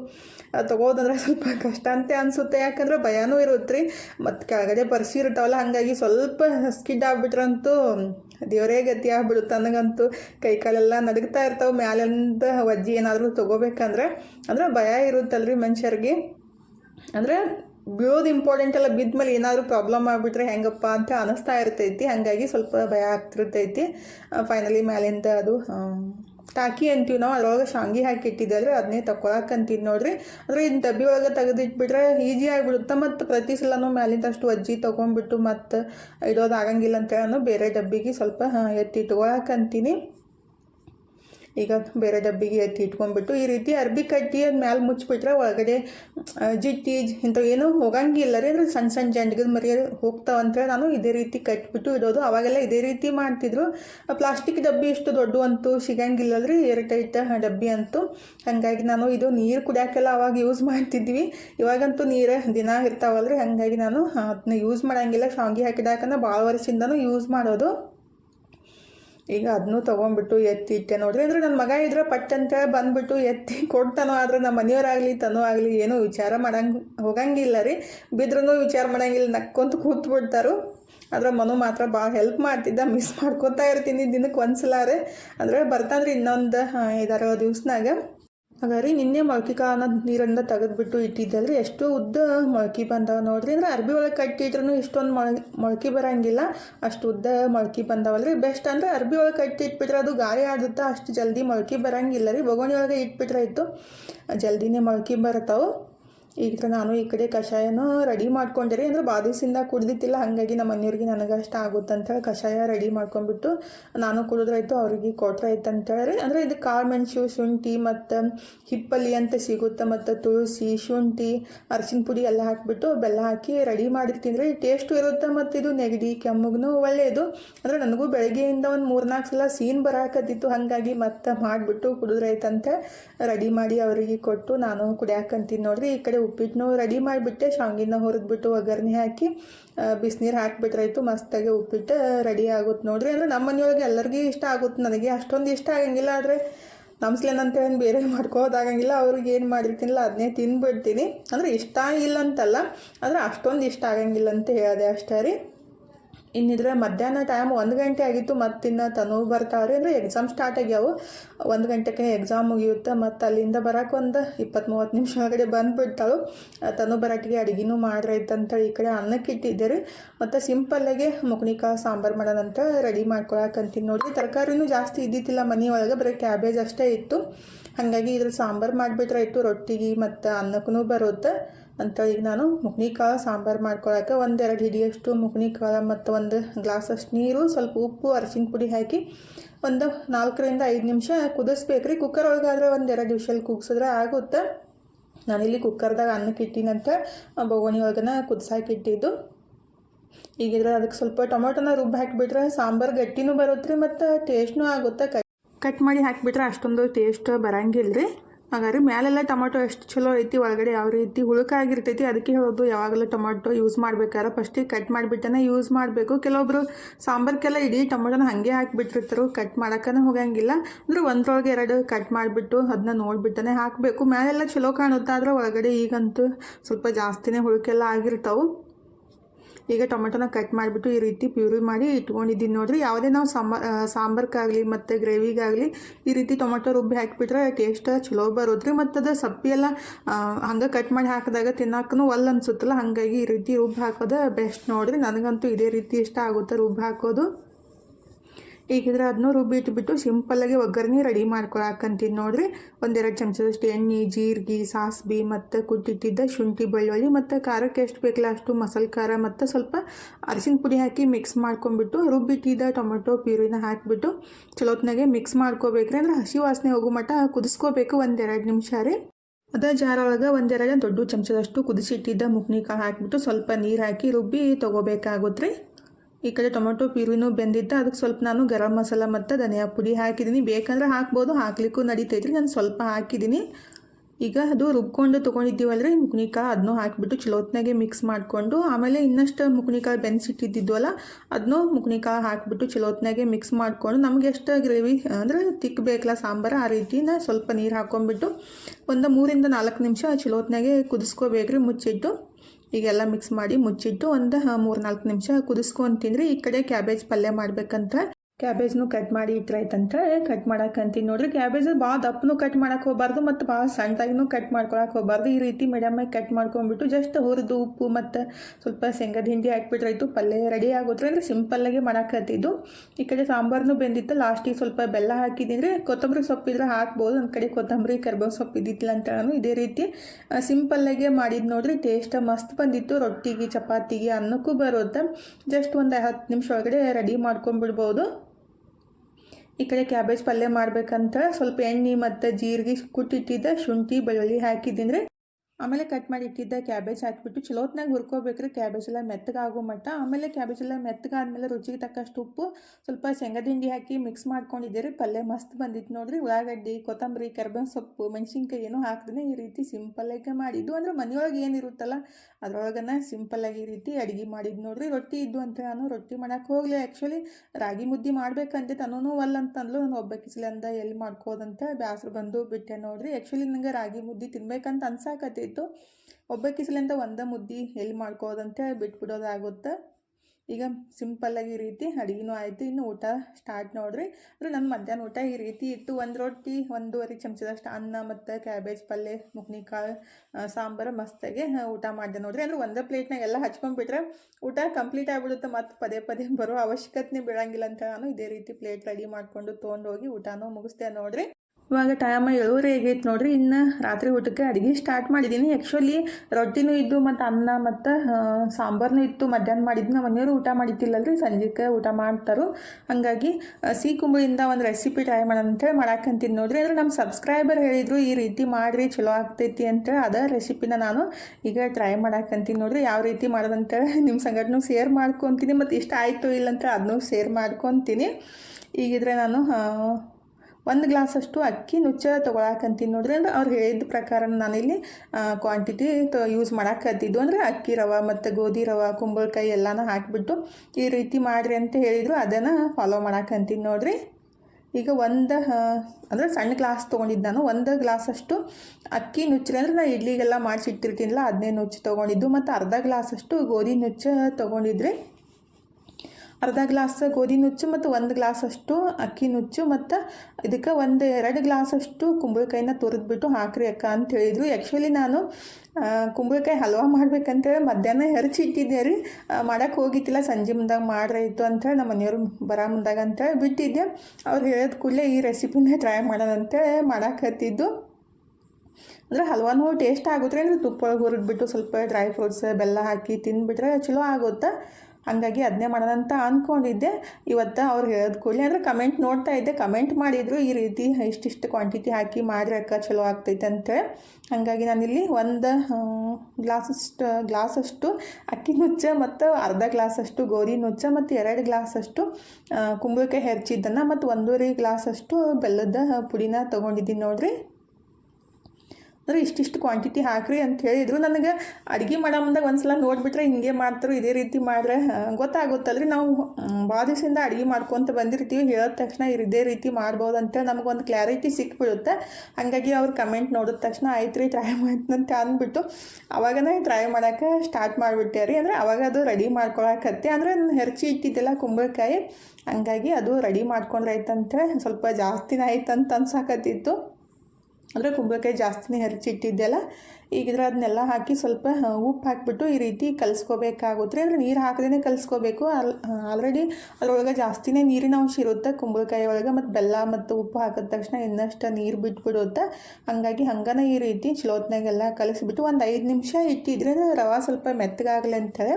ತಗೋದಂದ್ರೆ ಸ್ವಲ್ಪ ಕಷ್ಟ ಅಂತ ಅನಿಸುತ್ತೆ. ಯಾಕಂದ್ರೆ ಭಯನೂ ಇರುತ್ತೆ ರೀ ಮತ್ತು ಕೆಳಗಡೆ ಬರ್ಸಿ ಇರ್ತಾವಲ್ಲ, ಹಾಗಾಗಿ ಸ್ವಲ್ಪ ಸ್ಕಿಡ್ ಆಗ್ಬಿಟ್ರಂತೂ ದೇವರೇ ಗತಿ ಆಗ್ಬಿಡುತ್ತೆ ನನಗಂತೂ ಕೈ ಕಾಲೆಲ್ಲ ನಡುಗ್ತಾ ಇರ್ತಾವೆ, ಮ್ಯಾಲಿಂದ ಒಜ್ಜಿ ಏನಾದರೂ ತೊಗೋಬೇಕಂದ್ರೆ. ಅಂದ್ರೆ ಭಯ ಇರುತ್ತಲ್ರಿ ಮನುಷ್ಯರಿಗೆ. ಅಂದರೆ ಬೀಳೋದು ಇಂಪಾರ್ಟೆಂಟ್ ಎಲ್ಲ ಬಿದ್ದ ಮೇಲೆ ಏನಾದರೂ ಪ್ರಾಬ್ಲಮ್ ಆಗಿಬಿಟ್ರೆ ಹೆಂಗಪ್ಪ ಅಂತ ಅನಿಸ್ತಾ ಇರ್ತೈತಿ. ಹಾಗಾಗಿ ಸ್ವಲ್ಪ ಭಯ ಆಗ್ತಿರ್ತೈತಿ. ಫೈನಲಿ ಮ್ಯಾಲಿಂದ ಅದು ಟಾಕಿ ಅಂತೀವಿ ನಾವು. ಅದ್ರೊಳಗೆ ಶಾಂಗಿ ಹಾಕಿ ಇಟ್ಟಿದ್ದಾರೆ. ಅದನ್ನೇ ಅಂತೀವಿ ನೋಡ್ರಿ. ಅಂದರೆ ಇನ್ನು ಡಬ್ಬಿ ಒಳಗೆ ತೆಗೆದಿಟ್ಬಿಟ್ರೆ ಈಜಿ ಆಗಿಬಿಡುತ್ತೆ. ಮತ್ತು ಪ್ರತಿ ಸಲನೂ ಮ್ಯಾಲಿಂದ ಅಷ್ಟು ಅಜ್ಜಿ ತೊಗೊಂಡ್ಬಿಟ್ಟು ಮತ್ತು ಇಡೋದು ಆಗಂಗಿಲ್ಲ ಅಂತೇಳಿ ಬೇರೆ ಡಬ್ಬಿಗೆ ಸ್ವಲ್ಪ ಎತ್ತಿ ಇಟ್ಕೊಳಕಂತೀನಿ ಈಗ ಬೇರೆ ಡಬ್ಬಿಗೆ ಎತ್ತಿ ಇಟ್ಕೊಂಡ್ಬಿಟ್ಟು ಈ ರೀತಿ ಅರ್ಬಿ ಕಟ್ಟಿ ಅದು ಮ್ಯಾಲೆ ಮುಚ್ಚಿಬಿಟ್ರೆ ಒಳಗಡೆ ಜಿಟ್ಟಿ ಇಂಥವು ಏನೂ ಹೋಗಂಗಿಲ್ಲ ರೀ. ಅಂದ್ರೆ ಸಣ್ಣ ಸಣ್ಣ ಜಂಡ್ಗದ ಮರಿ ಹೋಗ್ತಾವಂತೇಳಿ ನಾನು ಇದೇ ರೀತಿ ಕಟ್ಬಿಟ್ಟು ಇಡೋದು. ಅವಾಗೆಲ್ಲ ಇದೇ ರೀತಿ ಮಾಡ್ತಿದ್ರು. ಪ್ಲಾಸ್ಟಿಕ್ ಡಬ್ಬಿ ಇಷ್ಟು ದೊಡ್ಡ ಅಂತೂ ಸಿಗಂಗಿಲ್ಲಲ್ರಿ. ಏರ್ ಟೈಟ್ ಡಬ್ಬಿ ಅಂತೂ. ಹಾಗಾಗಿ ನಾನು ಇದು ನೀರು ಕುಡಿಯೋಕ್ಕೆಲ್ಲ ಅವಾಗ ಯೂಸ್ ಮಾಡ್ತಿದ್ವಿ. ಇವಾಗಂತೂ ನೀರು ದಿನ ಇರ್ತಾವಲ್ರಿ. ಹಾಗಾಗಿ ನಾನು ಅದನ್ನ ಯೂಸ್ ಮಾಡಂಗಿಲ್ಲ. ಶಾವಿಗೆ ಹಾಕಿದಾಕಂದ್ರೆ ಭಾಳ ವರ್ಷದಿಂದನೂ ಯೂಸ್ ಮಾಡೋದು. ಈಗ ಅದನ್ನೂ ತೊಗೊಂಡ್ಬಿಟ್ಟು ಎತ್ತಿ ಇಟ್ಟೆ ನೋಡ್ರಿ. ಅಂದ್ರೆ ನನ್ನ ಮಗ ಇದ್ರೆ ಪಟ್ಟಂತ ಬಂದುಬಿಟ್ಟು ಎತ್ತಿ ಕೊಡ್ತಾನೋ, ಆದ್ರೆ ನಮ್ಮ ಮನೆಯವರಾಗಲಿ, ತನೋ ಆಗಲಿ ಏನೂ ವಿಚಾರ ಮಾಡಂಗ ಹೋಗಂಗಿಲ್ಲ ರೀ. ಬಿದ್ರೂ ವಿಚಾರ ಮಾಡಂಗಿಲ್ಲ, ನಕ್ಕೊಂತ ಕೂತ್ ಬಿಡ್ತಾರು ಆದ್ರೆ ಮನು ಮಾತ್ರ ಭಾಳ ಹೆಲ್ಪ್ ಮಾಡ್ತಿದ್ದ ಮಿಸ್ ಮಾಡ್ಕೊತಾ ಇರ್ತೀನಿ ದಿನಕ್ಕೆ ಒಂದ್ಸಲಾರೆ. ಅಂದರೆ ಬರ್ತಾನ್ರಿ ಇನ್ನೊಂದು ಐದಾರು ದಿವ್ಸನಾಗ. ಹಾಗಾದ್ರೆ ನಿನ್ನೆ ಮೊಳಕೆ ಕಾಳನ್ನ ನೀರನ್ನ ತೆಗೆದ್ಬಿಟ್ಟು ಇಟ್ಟಿದ್ದಲ್ರಿ ಎಷ್ಟು ಉದ್ದ ಮೊಳಕೆ ಬಂದಾವ ನೋಡ್ರಿ. ಅಂದ್ರೆ ಅರ್ಬಿ ಒಳಗೆ ಕಟ್ಟಿಟ್ರೂ ಇಷ್ಟೊಂದು ಮೊಳ ಮೊಳಕೆ ಬರಂಗಿಲ್ಲ. ಅಷ್ಟು ಉದ್ದ ಮೊಳಕೆ ಬಂದಾವಲ್ರಿ ಬೆಸ್ಟ್ ಅಂದ್ರೆ ಅರ್ಬಿ ಒಳಗೆ ಕಟ್ಟಿ ಇಟ್ಬಿಟ್ರೆ ಅದು ಗಾಳಿ ಆಡುತ್ತಾ ಅಷ್ಟು ಜಲ್ದಿ ಮೊಳಕೆ ಬರಂಗಿಲ್ಲ ರೀ. ಬೊಗೋಣಿ ಒಳಗೆ ಇಟ್ಬಿಟ್ರೆ ಇತ್ತು ಜಲ್ದಿನೇ ಮೊಳಕೆ ಬರ್ತಾವೆ. ಈಗ ನಾನು ಈ ಕಡೆ ಕಷಾಯನೂ ರೆಡಿ ಮಾಡ್ಕೊಂಡೆ ರೀ ಅಂದ್ರೆ ಬಾದಿಸಿಂದ ಕುಡಿದಿತ್ತಿಲ್ಲ ಹಾಗಾಗಿ ನಮ್ಮ ಮನೆಯವ್ರಿಗೆ ನನಗೆ ಅಷ್ಟ ಆಗುತ್ತೆ ಅಂತೇಳಿ ಕಷಾಯ ರೆಡಿ ಮಾಡ್ಕೊಂಡ್ಬಿಟ್ಟು ನಾನು ಕುಡಿದ್ರಾಯ್ತು ಅವ್ರಿಗೆ ಕೊಟ್ರಾಯ್ತು ಅಂತೇಳಿ ಅಂದರೆ ಇದು ಕಾಳು ಮೆಣಸು ಶುಂಠಿ ಮತ್ತು ಹಿಪ್ಪಲಿ ಅಂತ ಸಿಗುತ್ತೆ, ಮತ್ತು ತುಳಸಿ, ಶುಂಠಿ, ಅರಿಶಿನ ಪುಡಿ ಎಲ್ಲ ಹಾಕಿಬಿಟ್ಟು ಬೆಲ್ಲ ಹಾಕಿ ರೆಡಿ ಮಾಡಿರ್ತೀನಿ ಟೇಸ್ಟು ಇರುತ್ತೆ ಮತ್ತು ಇದು ನೆಗಡಿ ಕೆಮ್ಮಗೂ ಒಳ್ಳೆಯದು ಅಂದರೆ ನನಗೂ ಬೆಳಗ್ಗೆಯಿಂದ ಒಂದು ಮೂರ್ನಾಲ್ಕು ಸಲ ಸೀನ್ ಬರಾಕತ್ತಿತ್ತು, ಹಾಗಾಗಿ ಮತ್ತೆ ಮಾಡಿಬಿಟ್ಟು ಕುಡಿದ್ರಾಯ್ತಂತ ರೆಡಿ ಮಾಡಿ ಅವರಿಗೆ ಕೊಟ್ಟು ನಾನು ಕುಡಿಯಾಕಂತೀನಿ ನೋಡ್ರಿ. ಈ ಕಡೆ ಉಪ್ಪಿಟ್ಟನು ರೆಡಿ ಮಾಡಿಬಿಟ್ಟೆ, ಶಾವ್ಗಿನ ಹುರಿದ್ಬಿಟ್ಟು ಒಗ್ಗರಣೆ ಹಾಕಿ ಬಿಸಿನೀರು ಹಾಕಿಬಿಟ್ರಾಯ್ತು ಮಸ್ತಾಗಿ ಉಪ್ಪಿಟ್ಟು ರೆಡಿ ಆಗುತ್ತೆ ನೋಡ್ರಿ. ಅಂದರೆ ನಮ್ಮ ಮನೆಯೊಳಗೆ ಎಲ್ಲರಿಗೂ ಇಷ್ಟ ಆಗುತ್ತೆ ನನಗೆ ಅಷ್ಟೊಂದು ಇಷ್ಟ ಆಗಂಗಿಲ್ಲ. ಆದರೆ ನಮ್ಸ್ಲೇನಂತೇಳಿ ಬೇರೆ ಮಾಡ್ಕೋದಾಗಂಗಿಲ್ಲ ಅವ್ರಿಗೆ ಏನು ಮಾಡಿರ್ತೀನಿಲ್ಲ ಅದನ್ನೇ ತಿಂದ್ಬಿಡ್ತೀನಿ ಅಂದರೆ ಇಷ್ಟ ಇಲ್ಲ ಅಂತಲ್ಲ, ಆದರೆ ಅಷ್ಟೊಂದು ಇಷ್ಟ ಆಗಂಗಿಲ್ಲ ಅಂತ ಹೇಳಿದೆ ಅಷ್ಟೇ ರೀ. ಇನ್ನಿದ್ರೆ ಮಧ್ಯಾಹ್ನ ಟೈಮ್ ಒಂದು ಗಂಟೆ ಆಗಿತ್ತು ಮತ್ತಿನ್ನು ತನು ಬರ್ತಾವ್ರಿ. ಅಂದರೆ ಎಕ್ಸಾಮ್ ಸ್ಟಾರ್ಟ್ ಆಗ್ಯಾವು ಒಂದು ಗಂಟೆಗೆ ಎಕ್ಸಾಮ್ ಮುಗಿಯುತ್ತೆ, ಮತ್ತು ಅಲ್ಲಿಂದ ಬರೋಕೆ ಒಂದು ಇಪ್ಪತ್ತು ಮೂವತ್ತು ನಿಮಿಷ ಒಳಗಡೆ ಬಂದುಬಿಡ್ತಾಳು. ತನು ಬರೋಟಿಗೆ ಅಡುಗೆನೂ ಮಾಡ್ರೈತಂತ ಈ ಕಡೆ ಅನ್ನಕ್ಕೆ ಇಟ್ಟಿದ್ದೆ ರೀ. ಮತ್ತು ಸಿಂಪಲ್ಲಾಗೆ ಮುಕ್ನಿಕಾಳು ಸಾಂಬಾರು ಮಾಡೋಣಂತ ರೆಡಿ ಮಾಡ್ಕೊಳಕಂತೀನಿ ನೋಡಿರಿ. ತರಕಾರಿನೂ ಜಾಸ್ತಿ ಇದ್ದಿದ್ದಿಲ್ಲ ಮನೆ ಒಳಗೆ ಬರೀ ಕ್ಯಾಬೇಜ್ ಅಷ್ಟೇ ಇತ್ತು. ಹಾಗಾಗಿ ಇದ್ರ ಸಾಂಬಾರು ಮಾಡಿಬಿಟ್ರೆ ಇತ್ತು ರೊಟ್ಟಿಗೆ ಮತ್ತು ಅನ್ನಕ್ಕೂ ಬರುತ್ತೆ. ಅಂತ ಈಗ ನಾನು ಮುಕ್ನಿಕಾಳು ಸಾಂಬಾರು ಮಾಡ್ಕೊಳಕ್ಕೆ ಒಂದೆರಡು ಹಿಡಿಯಷ್ಟು ಮುಕ್ನಿಕಾಳು ಮತ್ತು ಒಂದು ಗ್ಲಾಸಷ್ಟು ನೀರು, ಸ್ವಲ್ಪ ಉಪ್ಪು ಅರಿಶಿನ ಪುಡಿ ಹಾಕಿ ಒಂದು ನಾಲ್ಕರಿಂದ ಐದು ನಿಮಿಷ ಕುದಿಸ್ಬೇಕು ರೀ ಕುಕ್ಕರ್ ಒಳಗಾದ್ರೆ ಒಂದೆರಡು ವಿಷಲ್ ಕುಗ್ಸಿದ್ರೆ ಆಗುತ್ತೆ. ನಾನಿಲ್ಲಿ ಕುಕ್ಕರ್ದಾಗ ಅನ್ನಕ್ಕೆ ಇಟ್ಟಿನಂತ ಬೊಗಣಿ ಒಳಗನ ಕುದಿಸಾಕಿಟ್ಟಿದ್ದು ಈಗಿದ್ರೆ ಅದಕ್ಕೆ ಸ್ವಲ್ಪ ಟೊಮೊಟೊನ ರುಬ್ಬಿ ಹಾಕಿಬಿಟ್ರೆ ಸಾಂಬಾರು ಗಟ್ಟಿನೂ ಬರುತ್ತೆ ರೀ ಮತ್ತು ಟೇಸ್ಟ್ನೂ ಆಗುತ್ತೆ. ಕಟ್ ಮಾಡಿ ಹಾಕಿಬಿಟ್ರೆ ಅಷ್ಟೊಂದು ಟೇಸ್ಟ್ ಬರಂಗಿಲ್ಲ ರೀ ಹಾಗಾದ್ರೆ ಮೇಲೆಲ್ಲ ಟೊಮೆಟೊ ಎಷ್ಟು ಚಲೋ ಐತಿ ಒಳಗಡೆ? ಯಾವ ರೀತಿ ಹುಳುಕಾಗಿರ್ತೈತಿ ಅದಕ್ಕೆ ಹೇಳೋದು ಯಾವಾಗಲೂ ಟೊಮೆಟೊ ಯೂಸ್ ಮಾಡ್ಬೇಕಾದ್ರೆ ಫಸ್ಟಿಗೆ ಕಟ್ ಮಾಡಿಬಿಟ್ಟನೆ ಯೂಸ್ ಮಾಡಬೇಕು. ಕೆಲವೊಬ್ರು ಸಾಂಬಾರ್ಗೆಲ್ಲ ಇಡೀ ಟೊಮೆಟೊನ ಹಾಗೆ ಹಾಕಿಬಿಟ್ಟಿರ್ತಾರೆ ಕಟ್ ಮಾಡೋಕ್ಕೂ ಹೋಗಂಗಿಲ್ಲ. ಅಂದ್ರೆ ಒಂದ್ರೊಳಗೆ ಎರಡು ಕಟ್ ಮಾಡಿಬಿಟ್ಟು ಅದನ್ನ ನೋಡಿಬಿಟ್ಟನೆ ಹಾಕಬೇಕು. ಮೇಲೆಲ್ಲ ಚಲೋ ಕಾಣುತ್ತಾದ್ರೆ ಒಳಗಡೆ ಈಗಂತೂ ಸ್ವಲ್ಪ ಜಾಸ್ತಿನೇ ಹುಳುಕೆಲ್ಲ ಆಗಿರ್ತಾವೆ. ಈಗ ಟೊಮೆಟೊನ ಕಟ್ ಮಾಡಿಬಿಟ್ಟು ಈ ರೀತಿ ಪ್ಯೂರಿ ಮಾಡಿ ಇಟ್ಕೊಂಡಿದ್ದೀನಿ ನೋಡಿರಿ. ಯಾವುದೇ ನಾವು ಸಾಂಬಾರ್ ಸಾಂಬಾರ್ಗಾಗಲಿ ಮತ್ತು ಗ್ರೇವಿಗಾಗಲಿ ಈ ರೀತಿ ಟೊಮೆಟೊ ರುಬ್ಬಿ ಹಾಕಿಬಿಟ್ರೆ ಟೇಸ್ಟ್ ಚಲೋ ಬರೋದ್ರಿ. ಮತ್ತು ಅದು ಸಪ್ಪಿ ಎಲ್ಲ ಹಂಗೆ ಕಟ್ ಮಾಡಿ ಹಾಕಿದಾಗ ತಿನ್ನಕ್ಕೂ ಒಲ್ಲ ಅನ್ಸುತ್ತಲ್ಲ, ಹಾಗಾಗಿ ಈ ರೀತಿ ರುಬ್ಬಿ ಹಾಕೋದು ಬೆಸ್ಟ್ ನೋಡಿರಿ. ನನಗಂತೂ ಇದೇ ರೀತಿ ಇಷ್ಟ ಆಗುತ್ತೆ ರುಬ್ಬಿ ಹಾಕೋದು. ಈಗಿದ್ರೆ ಅದನ್ನು ರುಬ್ಬಿ ಇಟ್ಬಿಟ್ಟು ಸಿಂಪಲ್ಲಾಗಿ ಒಗ್ಗರಣೆ ರೆಡಿ ಮಾಡ್ಕೊಳಕಂತೀನಿ ನೋಡಿರಿ. ಒಂದೆರಡು ಚಮಚದಷ್ಟು ಎಣ್ಣೆ, ಜೀರಿಗೆ ಸಾಸ್ಬಿ ಮತ್ತು ಕುಟ್ಟಿಟ್ಟಿದ್ದ ಶುಂಠಿ ಬೆಳ್ಳುಳ್ಳಿ ಮತ್ತು ಖಾರಕ್ಕೆ ಎಷ್ಟು ಬೇಕಲ್ಲ ಅಷ್ಟು ಮಸಾಲೆ ಖಾರ ಮತ್ತು ಸ್ವಲ್ಪ ಅರಿಶಿನ ಪುಡಿ ಹಾಕಿ ಮಿಕ್ಸ್ ಮಾಡ್ಕೊಂಡ್ಬಿಟ್ಟು ರುಬ್ಬಿಟ್ಟಿದ್ದ ಟೊಮೆಟೊ ಪ್ಯೂರಿನ ಹಾಕಿಬಿಟ್ಟು ಚಲೋತ್ನಾಗೆ ಮಿಕ್ಸ್ ಮಾಡ್ಕೋಬೇಕ್ರಿ. ಅಂದ್ರೆ ಹಸಿ ವಾಸನೆ ಹೋಗೋ ಮಟ್ಟ ಕುದಿಸ್ಕೋಬೇಕು ಒಂದೆರಡು ನಿಮಿಷ ರೀ ಅದ ಜಾರೊಳಗೆ ಒಂದೆರಡು ದೊಡ್ಡ ಚಮಚದಷ್ಟು ಕುದಿಸಿಟ್ಟಿದ್ದ ಮುಕ್ನಿ ಕಾಳು ಹಾಕಿಬಿಟ್ಟು ಸ್ವಲ್ಪ ನೀರು ಹಾಕಿ ರುಬ್ಬಿ ತೊಗೋಬೇಕಾಗುತ್ತೆ ಈ ಕಡೆ ಟೊಮೊಟೊ ಪ್ಯೂರಿನೂ ಬೆಂದಿದ್ದ, ಅದಕ್ಕೆ ಸ್ವಲ್ಪ ನಾನು ಗರಂ ಮಸಾಲ ಮತ್ತು ಧನಿಯಾ ಪುಡಿ ಹಾಕಿದ್ದೀನಿ. ಬೇಕಂದ್ರೆ ಹಾಕ್ಬೋದು, ಹಾಕ್ಲಿಕ್ಕೂ ನಡೀತೈತ್ರಿ. ನಾನು ಸ್ವಲ್ಪ ಹಾಕಿದ್ದೀನಿ. ಈಗ ಅದು ರುಬ್ಕೊಂಡು ತೊಗೊಂಡಿದ್ದೀವಲ್ರಿ ಮುಕ್ನಿಕಾಳು ಅದನ್ನೂ ಹಾಕಿಬಿಟ್ಟು ಚಲೋತ್ನಾಗೆ ಮಿಕ್ಸ್ ಮಾಡಿಕೊಂಡು, ಆಮೇಲೆ ಇನ್ನಷ್ಟು ಮುಕ್ನಿಕಾಳು ಬೆನ್ಸಿಟ್ಟಿದ್ದಿದ್ವಲ್ಲ, ಅದನ್ನೂ ಮುಕ್ನಿಕಾಳು ಹಾಕಿಬಿಟ್ಟು ಚಲೋತ್ನಾಗೆ ಮಿಕ್ಸ್ ಮಾಡಿಕೊಂಡು, ನಮಗೆ ಎಷ್ಟು ಗ್ರೇವಿ ಅಂದರೆ ತಿಕ್ ಬೇಕಲ್ಲ, ಸಾಂಬಾರು ಆ ರೀತಿನ ಸ್ವಲ್ಪ ನೀರು ಹಾಕ್ಕೊಂಡ್ಬಿಟ್ಟು, ಒಂದು ಮೂರಿಂದ ನಾಲ್ಕು ನಿಮಿಷ ಚಲೋತ್ನಾಗೆ ಕುದಿಸ್ಕೋಬೇಕ್ರಿ, ಮುಚ್ಚಿಟ್ಟು. ಈಗೆಲ್ಲ ಮಿಕ್ಸ್ ಮಾಡಿ ಮುಚ್ಚಿಟ್ಟು ಒಂದು ಮೂರು ನಾಲ್ಕು ನಿಮಿಷ ಕುದಿಸ್ಕೊಂತೀನಿ ಈ ಕಡೆ ಕ್ಯಾಬೇಜ್ ಪಲ್ಯ ಮಾಡ್ಬೇಕಂತ ಕ್ಯಾಬೇಜ್ನು ಕಟ್ ಮಾಡಿ ಇಟ್ರೈತಂತ ಕಟ್ ಮಾಡಕ್ಕಂತೀನಿ ನೋಡ್ರಿ ಕ್ಯಾಬೇಜ್ ಭಾಳ ದಪ್ಪನು ಕಟ್ ಮಾಡಕ್ಕೆ ಹೋಗಬಾರ್ದು ಮತ್ತು ಭಾಳ ಸಣ್ಣದಾಗಿನೂ ಕಟ್ ಮಾಡ್ಕೊಳಕ್ಕೆ ಹೋಗಬಾರ್ದು. ಈ ರೀತಿ ಮೀಡಿಯಮಾಗಿ ಕಟ್ ಮಾಡ್ಕೊಂಡ್ಬಿಟ್ಟು ಜಸ್ಟ್ ಹುರಿದು ಉಪ್ಪು ಮತ್ತು ಸ್ವಲ್ಪ ಶೇಂಗದ ಹಿಂಡಿ ಹಾಕ್ಬಿಟ್ರಾಯ್ತು ಪಲ್ಯ ರೆಡಿ ಆಗೋದ್ರೆ ಅಂದರೆ ಸಿಂಪಲ್ಲಾಗಿ ಮಾಡಕ್ಕತ್ತಿದ್ದು ಈ ಕಡೆ ಸಾಂಬಾರ್ನು ಬೆಂದಿತ್ತು. ಲಾಸ್ಟಿಗೆ ಸ್ವಲ್ಪ ಬೆಲ್ಲ ಹಾಕಿದ್ದೀನಿ ಕೊತ್ತಂಬರಿ ಸೊಪ್ಪಿದ್ರೆ ಹಾಕ್ಬೋದು. ಒಂದು ಕಡೆ ಕೊತ್ತಂಬರಿ, ಕರ್ಬೇವು ಸೊಪ್ಪು ಇದ್ದಿತ್ತಿಲ್ಲ ಅಂತ ನಾನು ಇದೇ ರೀತಿ. ಸಿಂಪಲ್ಲಾಗೆ ಮಾಡಿದ್ದು ನೋಡ್ರಿ ಟೇಸ್ಟ್ ಮಸ್ತ್ ಬಂದಿತ್ತು. ರೊಟ್ಟಿಗೆ, ಚಪಾತಿಗೆ ಅನ್ನಕ್ಕೂ ಬರುತ್ತೆ. ಜಸ್ಟ್ ಒಂದು ಹತ್ತು ನಿಮಿಷ ಒಳಗಡೆ ರೆಡಿ ಮಾಡ್ಕೊಂಡ್ಬಿಡ್ಬೋದು ಈ ಕಡೆ ಕ್ಯಾಬೇಜ್ ಪಲ್ಯ ಮಾಡ್ಬೇಕಂತ ಸ್ವಲ್ಪ ಎಣ್ಣೆ ಮತ್ತು ಜೀರಿಗೆ ಕುಟ್ಟಿಟ್ಟಿದ್ದ ಶುಂಠಿ, ಬೆಳ್ಳುಳ್ಳಿ ಹಾಕಿದ್ದೀನಿ ಆಮೇಲೆ ಕಟ್ ಮಾಡಿ ಇಟ್ಟಿದ್ದ ಕ್ಯಾಬೇಜ್ ಹಾಕಿಬಿಟ್ಟು ಚಲೋತ್ನಾಗ ಹುರ್ಕೋಬೇಕ್ರಿ. ಕ್ಯಾಬೇಜ್ ಎಲ್ಲ ಮೆತ್ತಗಾಗೋ ಮಟ್ಟ. ಆಮೇಲೆ ಕ್ಯಾಬೇಜ್ ಎಲ್ಲ ಮೆತ್ತಗಾದ್ಮೇಲೆ ರುಚಿಗೆ ತಕ್ಕಷ್ಟು ಉಪ್ಪು, ಸ್ವಲ್ಪ ಶೇಂಗದ ಹಿಂಡಿ ಹಾಕಿ ಮಿಕ್ಸ್ ಮಾಡ್ಕೊಂಡಿದ್ದೀರಿ. ಪಲ್ಯ ಮಸ್ತ್ ಬಂದಿತ್ತು ನೋಡ್ರಿ. ಉಳ್ಳಾಗಡ್ಡಿ, ಕೊತ್ತಂಬರಿ, ಕರ್ಬೇವಿನ ಸೊಪ್ಪು, ಮೆಣಸಿನ್ಕಾಯಿ ಏನೋ ಹಾಕಿದ್ರೆ ಈ ರೀತಿ ಸಿಂಪಲ್ಲಾಗಿ ಮಾಡಿದ್ದು. ಅಂದ್ರೆ ಮನೆಯೊಳಗೆ ಏನಿರುತ್ತಲ್ಲ ಅದ್ರೊಳಗನ ಸಿಂಪಲ್ಲಾಗಿ ಈ ರೀತಿ ಅಡುಗೆ ಮಾಡಿದ್ದು ನೋಡ್ರಿ. ರೊಟ್ಟಿ ಇದ್ದು ಅಂತ ನಾನು ರೊಟ್ಟಿ ಮಾಡೋಕೆ ಹೋಗಲಿ ಆ್ಯಕ್ಚುಲಿ ರಾಗಿ ಮುದ್ದೆ ಮಾಡ್ಬೇಕಂತ ತನೂ ಒಲ್ಲ ಅಂತಂದ್ಲು. ನಾನು ಒಬ್ಬಕ್ಕಿಸ್ಲಿಂದ ಎಲ್ಲಿ ಮಾಡ್ಕೋದಂತ ಬ್ಯಾಸರು ಬಂದು ಬಿಟ್ಟೆ ನೋಡ್ರಿ. ಆ್ಯಕ್ಚುಲಿ ನನಗೆ ರಾಗಿ ಮುದ್ದೆ ತಿನ್ಬೇಕಂತ ಅನ್ಸಾಕತ್ತಿತ್ತು. ಒಂದೇ ಒಂದ ಮುದ್ದೆ ಎಲ್ಲಿ ಮಾಡ್ಕೋದಂತ ಬಿಟ್ಬಿಡೋದಾಗುತ್ತೆ. ಈಗ ಸಿಂಪಲ್ಲಾಗಿ ಈ ರೀತಿ ಅಡುಗೆನೂ ಆಯಿತು. ಇನ್ನು ಊಟ ಸ್ಟಾರ್ಟ್ ನೋಡ್ರಿ. ಅಂದರೆ ನನ್ನ ಮಧ್ಯಾಹ್ನ ಊಟ ಈ ರೀತಿ ಇತ್ತು. ಒಂದು ರೊಟ್ಟಿ, ಒಂದೂವರೆ ಚಮಚದಷ್ಟು ಅನ್ನ ಮತ್ತು ಕ್ಯಾಬೇಜ್ ಪಲ್ಯ ಮುಗ್ನಿಕಾಳು ಸಾಂಬಾರು ಮಸ್ತಾಗಿ ಊಟ ಮಾಡಿದೆ ನೋಡ್ರಿ. ಅಂದ್ರೆ ಒಂದೇ ಪ್ಲೇಟ್ನಾಗ ಎಲ್ಲ ಹಚ್ಕೊಂಡ್ಬಿಟ್ರೆ ಊಟ ಕಂಪ್ಲೀಟ್ ಆಗಿಬಿಡುತ್ತೆ. ಮತ್ತು ಪದೇ ಪದೇ ಬರೋ ಅವಶ್ಯಕತೆ ಬಿಡೋಂಗಿಲ್ಲ ಅಂತ ನಾನು ಇದೇ ರೀತಿ ಪ್ಲೇಟ್ ರೆಡಿ ಮಾಡಿಕೊಂಡು ತೊಗೊಂಡೋಗಿ ಊಟನೂ ಮುಗಿಸ್ದೆ ನೋಡ್ರಿ. ಇವಾಗ ಟೈಮ್ ಏಳುವರೆ ಆಗೈತೆ ನೋಡ್ರಿ. ಇನ್ನು ರಾತ್ರಿ ಊಟಕ್ಕೆ ಅಡುಗೆ ಸ್ಟಾರ್ಟ್ ಮಾಡಿದ್ದೀನಿ ಆ್ಯಕ್ಚುಲಿ ರೊಟ್ಟಿನೂ ಇದ್ದು ಮತ್ತು ಅನ್ನ ಮತ್ತು ಸಾಂಬಾರ್ನೂ ಇತ್ತು. ಮಧ್ಯಾಹ್ನ ಮಾಡಿದ್ದು. ನಮ್ಮ ಮನೆಯವರು ಊಟ ಮಾಡಿದ್ದಿಲ್ಲಲ್ರಿ. ಸಂಜೆಗೆ ಊಟ ಮಾಡ್ತಾರೋ. ಹಾಗಾಗಿ ಸಿಹಿ ಕುಂಬಳಿಂದ ಒಂದು ರೆಸಿಪಿ ಟ್ರೈ ಮಾಡೋಣ ಅಂತೇಳಿ ಮಾಡಾಕಂತೀನಿ ನೋಡ್ರಿ. ಅಂದ್ರೆ ನಮ್ಮ ಸಬ್ಸ್ಕ್ರೈಬರ್ ಹೇಳಿದರು, ಈ ರೀತಿ ಮಾಡಿರಿ, ಚಲೋ ಆಗ್ತೈತಿ ಅಂತೇಳಿ ಅದೇ ರೆಸಿಪಿನ ನಾನು ಈಗ ಟ್ರೈ ಮಾಡಾಕಂತೀನಿ ನೋಡ್ರಿ. ಯಾವ ರೀತಿ ಮಾಡೋದಂತೇಳಿ ನಿಮ್ಮ ಸಂಗಟನೂ ಶೇರ್ ಮಾಡ್ಕೊತೀನಿ. ಮತ್ತು ಇಷ್ಟ ಆಯಿತು ಇಲ್ಲ ಅಂತೇಳಿ ಅದನ್ನೂ ಶೇರ್ ಮಾಡ್ಕೊತೀನಿ. ಈಗಿದ್ರೆ ನಾನು ಒಂದು ಗ್ಲಾಸಷ್ಟು ಅಕ್ಕಿ ನುಚ್ಚ ತೊಗೊಳಕಂತೀನಿ ನೋಡ್ರಿ. ಅಂದ್ರೆ ಅವ್ರು ಹೇಳಿದ ಪ್ರಕಾರ ನಾನಿಲ್ಲಿ ಕ್ವಾಂಟಿಟಿ ಯೂಸ್ ಮಾಡಾಕತ್ತಿದ್ದು ಅಂದರೆ ಅಕ್ಕಿ ರವೆ ಮತ್ತು ಗೋಧಿ ರವೆ, ಕುಂಬಳಕಾಯಿ ಎಲ್ಲನೂ ಹಾಕಿಬಿಟ್ಟು ಈ ರೀತಿ ಮಾಡಿರಿ ಅಂತ ಹೇಳಿದರು. ಅದನ್ನು ಫಾಲೋ ಮಾಡಾಕಂತೀನಿ ನೋಡ್ರಿ. ಈಗ ಒಂದು ಅಂದರೆ ಸಣ್ಣ ಗ್ಲಾಸ್ ತೊಗೊಂಡಿದ್ದು ನಾನು. ಒಂದು ಗ್ಲಾಸಷ್ಟು ಅಕ್ಕಿ ನುಚ್ಚಿರಿ ಅಂದರೆ ನಾನು ಇಡ್ಲಿಗೆಲ್ಲ ಮಾಡಿಸಿಟ್ಟಿರ್ತೀನಲ್ಲ, ಅದನ್ನೇ ನುಚ್ಚು ತೊಗೊಂಡಿದ್ದು. ಮತ್ತು ಅರ್ಧ ಗ್ಲಾಸಷ್ಟು ಗೋಧಿ ನುಚ್ಚ ತೊಗೊಂಡಿದ್ರಿ. ಅರ್ಧ ಗ್ಲಾಸ್ ಗೋಧಿ ನುಚ್ಚು ಮತ್ತು ಒಂದು ಗ್ಲಾಸಷ್ಟು ಅಕ್ಕಿ ನುಚ್ಚು ಮತ್ತು ಇದಕ್ಕೆ ಒಂದು ಎರಡು ಗ್ಲಾಸಷ್ಟು ಕುಂಬಳಕಾಯಿನ ತುರಿದ್ಬಿಟ್ಟು ಹಾಕ್ರಿ ಅಕ್ಕ ಅಂತ ಹೇಳಿದರು ಆ್ಯಕ್ಚುಲಿ ನಾನು ಕುಂಬಳಕಾಯಿ ಹಲ್ವಾ ಮಾಡ್ಬೇಕಂತೇಳಿ ಮಧ್ಯಾಹ್ನ ಹೆರಚಿಟ್ಟಿದ್ದೆ ರೀ. ಮಾಡೋಕ್ಕೆ ಹೋಗಿತ್ತಿಲ್ಲ ಸಂಜೆ ಮುಂದಾಗ ಮಾಡ್ರೆ ಇತ್ತು ಅಂಥೇಳಿ ನಮ್ಮ ಮನೆಯವರು ಬರೋ ಮುಂದಾಗ ಅಂತೇಳಿ ಬಿಟ್ಟಿದ್ದೆ. ಅವ್ರು ಹೇಳಿದ ಕೂಡಲೇ ಈ ರೆಸಿಪಿನೇ ಟ್ರೈ ಮಾಡೋಣ ಅಂತೇಳಿ ಮಾಡಾಕತ್ತಿದ್ದು ಅಂದರೆ ಹಲ್ವಾನು ಟೇಸ್ಟ್ ಆಗುತ್ತೆ ಅಂದರೆ ತುಪ್ಪ ಹುರಿದ್ಬಿಟ್ಟು ಸ್ವಲ್ಪ ಡ್ರೈ ಫ್ರೂಟ್ಸ್ ಬೆಲ್ಲ ಹಾಕಿ ತಿಂದುಬಿಟ್ರೆ ಚಲೋ ಆಗುತ್ತೆ? ಹಾಗಾಗಿ ಅದನ್ನೇ ಮಾಡೋಣ ಅಂತ ಅಂದ್ಕೊಂಡಿದ್ದೆ ಇವತ್ತು ಅವ್ರು ಹೇಳಿದ ಕೂಡಲೇ ಅಂದರೆ ಕಮೆಂಟ್ ನೋಡ್ತಾ ಇದ್ದೆ. ಕಮೆಂಟ್ ಮಾಡಿದರು, ಈ ರೀತಿ ಇಷ್ಟಿಷ್ಟು ಕ್ವಾಂಟಿಟಿ ಹಾಕಿ ಮಾಡಿರಿ ಅಕ್ಕ ಚಲೋ ಆಗ್ತೈತೆ ಅಂತೇಳಿ ಹಾಗಾಗಿ ನಾನಿಲ್ಲಿ ಒಂದು ಗ್ಲಾಸಷ್ಟು ಗ್ಲಾಸಷ್ಟು ಅಕ್ಕಿ ನುಚ್ಚ ಮತ್ತು ಅರ್ಧ ಗ್ಲಾಸಷ್ಟು ಗೋಧಿ ನುಚ್ಚ ಮತ್ತು ಎರಡು ಗ್ಲಾಸಷ್ಟು ಕುಂಬಳಕಾಯಿ ಹೆರ್ಚಿದ್ದನ್ನು ಮತ್ತು ಒಂದೂವರೆ ಗ್ಲಾಸಷ್ಟು ಬೆಲ್ಲದ ಪುಡಿನ ತೊಗೊಂಡಿದ್ದೀನಿ ನೋಡಿರಿ. ಅಂದ್ರೆ ಇಷ್ಟಿಷ್ಟು ಕ್ವಾಂಟಿಟಿ ಹಾಕ್ರಿ ಅಂತ ಹೇಳಿದರು ನನಗೆ ಅಡುಗೆ ಮಾಡೋ ಮುಂದಾಗ ಒಂದು ಸಲ ನೋಡಿಬಿಟ್ರೆ ಹಿಂಗೆ ಮಾಡ್ತಾರೆ ಇದೇ ರೀತಿ ಮಾಡಿದ್ರೆ ಗೊತ್ತಾಗುತ್ತಲ್ರಿ. ನಾವು ಬಾದಿಸಿಂದ ಅಡುಗೆ ಮಾಡ್ಕೊತ ಬಂದಿರ್ತೀವಿ, ಹೇಳಿದ ತಕ್ಷಣ ಇದೇ ರೀತಿ ಮಾಡ್ಬೋದು ಅಂತೇಳಿ ನಮಗೊಂದು ಕ್ಲಾರಿಟಿ ಸಿಕ್ಬಿಡುತ್ತೆ. ಹಾಗಾಗಿ ಅವ್ರು ಕಮೆಂಟ್ ನೋಡಿದ ತಕ್ಷಣ ಆಯ್ತು ರೀ ಟ್ರೈ ಮಾಡ್ತಂತ ಅಂದ್ಬಿಟ್ಟು ಅವಾಗನೇ ಟ್ರೈ ಮಾಡೋಕ್ಕೆ ಸ್ಟಾರ್ಟ್ ಮಾಡಿಬಿಟ್ಟೆ ರೀ. ಅಂದರೆ ಅವಾಗ ಅದು ರೆಡಿ ಮಾಡ್ಕೊಳಕತ್ತೆ. ಅಂದರೆ ಹೆರ್ಚಿ ಇಟ್ಟಿದ್ದೆಲ್ಲ ಕುಂಬಳಕಾಯಿ. ಹಂಗಾಗಿ ಅದು ರೆಡಿ ಮಾಡ್ಕೊಂಡ್ರೆ ಆಯ್ತಂತೆ ಸ್ವಲ್ಪ ಜಾಸ್ತಿನೇ ಆಯ್ತಂತ ಅನ್ಸಾಕತ್ತಿತ್ತು. ಅಂದರೆ ಕುಂಬಳಕಾಯಿ ಜಾಸ್ತಿನೇ ಹೆರ್ಚಿಟ್ಟಿದ್ದೆಲ್ಲ. ಈಗ ಅದನ್ನೆಲ್ಲ ಹಾಕಿ ಸ್ವಲ್ಪ ಉಪ್ಪು ಹಾಕಿಬಿಟ್ಟು ಈ ರೀತಿ ಕಲಿಸ್ಕೋಬೇಕಾಗುತ್ತೆ. ಅಂದರೆ ನೀರು ಹಾಕದೇ ಕಲಿಸ್ಕೋಬೇಕು. ಅಲ್ ಆಲ್ರೆಡಿ ಅದರೊಳಗೆ ಜಾಸ್ತಿನೇ ನೀರಿನ ಅಂಶ ಇರುತ್ತೆ ಕುಂಬಳಕಾಯಿ ಒಳಗೆ, ಮತ್ತು ಬೆಲ್ಲ ಮತ್ತು ಉಪ್ಪು ಹಾಕಿದ ತಕ್ಷಣ ಇನ್ನಷ್ಟು ನೀರು ಬಿಟ್ಬಿಡುತ್ತೆ, ಹಾಗಾಗಿ ಹಂಗನ ಈ ರೀತಿ ಚಲೋತ್ನಾಗೆಲ್ಲ ಕಲಿಸ್ಬಿಟ್ಟು ಒಂದು ಐದು ನಿಮಿಷ ಇಟ್ಟಿದ್ರೆ ರವೆ ಸ್ವಲ್ಪ ಮೆತ್ತಗಾಗಲಿ ಅಂತೇಳಿ